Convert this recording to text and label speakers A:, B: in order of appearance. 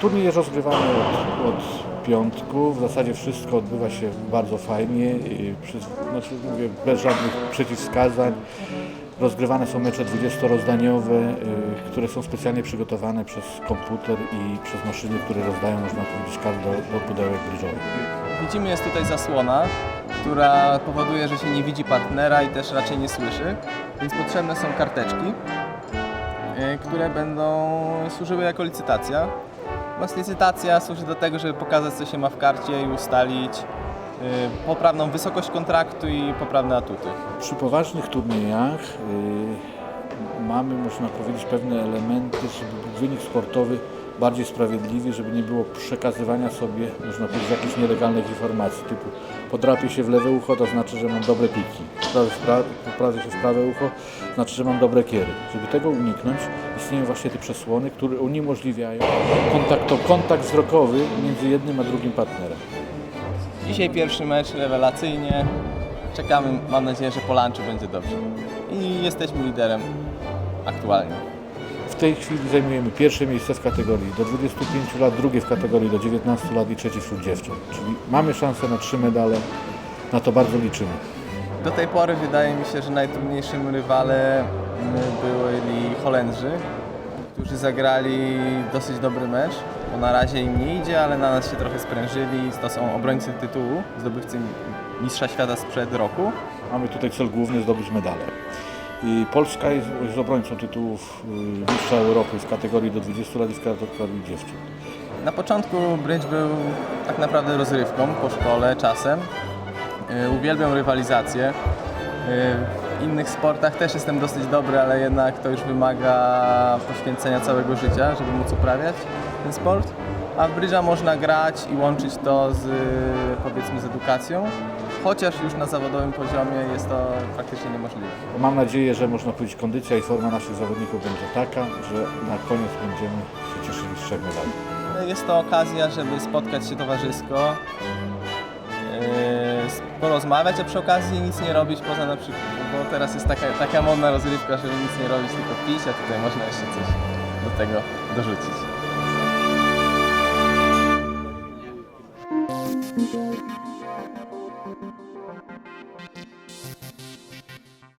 A: Turniej jest rozgrywany od, od piątku. W zasadzie wszystko odbywa się bardzo fajnie, i przez, znaczy mówię, bez żadnych przeciwwskazań. Rozgrywane są mecze 20-rozdaniowe, y, które są specjalnie przygotowane przez komputer i przez maszyny, które rozdają, można powiedzieć, kart do, do pudełek bridge'owych.
B: Widzimy, jest tutaj zasłona, która powoduje, że się nie widzi partnera i też raczej nie słyszy, więc potrzebne są karteczki, y, które będą służyły jako licytacja. Więc licytacja służy do tego, żeby pokazać, co się ma w karcie i ustalić y, poprawną wysokość kontraktu i poprawne atuty.
A: Przy poważnych turniejach y, mamy, można powiedzieć, pewne elementy, żeby wynik sportowy bardziej sprawiedliwy, żeby nie było przekazywania sobie, można powiedzieć, jakichś nielegalnych informacji, typu podrapię się w lewe ucho, to znaczy, że mam dobre piki, poprawię, się w prawe ucho, znaczy, że mam dobre kiery. Żeby tego uniknąć, istnieją właśnie te przesłony, które uniemożliwiają kontakto, kontakt wzrokowy między jednym a drugim partnerem.
B: Dzisiaj pierwszy mecz rewelacyjnie. Czekamy, mam nadzieję, że po lunchu będzie dobrze. I jesteśmy liderem aktualnie.
A: W tej chwili zajmujemy pierwsze miejsce w kategorii do 25 lat, drugie w kategorii do 19 lat i trzecie wśród dziewcząt. Czyli mamy szansę na trzy medale, na to bardzo liczymy.
B: Do tej pory wydaje mi się, że najtrudniejszym rywalem byli Holendrzy, którzy zagrali dosyć dobry mecz, bo na razie im nie idzie, ale na nas się trochę sprężyli. To są obrońcy tytułu, zdobywcy Mistrza Świata sprzed roku.
A: Mamy tutaj cel główny zdobyć medale. I Polska jest, jest obrońcą tytułów y, Mistrza Europy w kategorii do 20 lat i w kategorii dziewcząt.
B: Na początku bridge był tak naprawdę rozrywką po szkole czasem. Yy, Uwielbiam rywalizację. Yy, W innych sportach też jestem dosyć dobry, ale jednak to już wymaga poświęcenia całego życia, żeby móc uprawiać ten sport. A w brydża można grać i łączyć to z powiedzmy z edukacją, chociaż już na zawodowym poziomie jest to praktycznie niemożliwe.
A: Mam nadzieję, że można powiedzieć kondycja i forma naszych zawodników będzie taka, że na koniec będziemy się cieszyli z trzech medali.
B: Jest to okazja, żeby spotkać się towarzysko, yy, porozmawiać, a przy okazji nic nie robić poza na przykład, bo teraz jest taka, taka modna rozrywka, żeby nic nie robić, tylko pić, a tutaj można jeszcze coś do tego dorzucić. Thank you.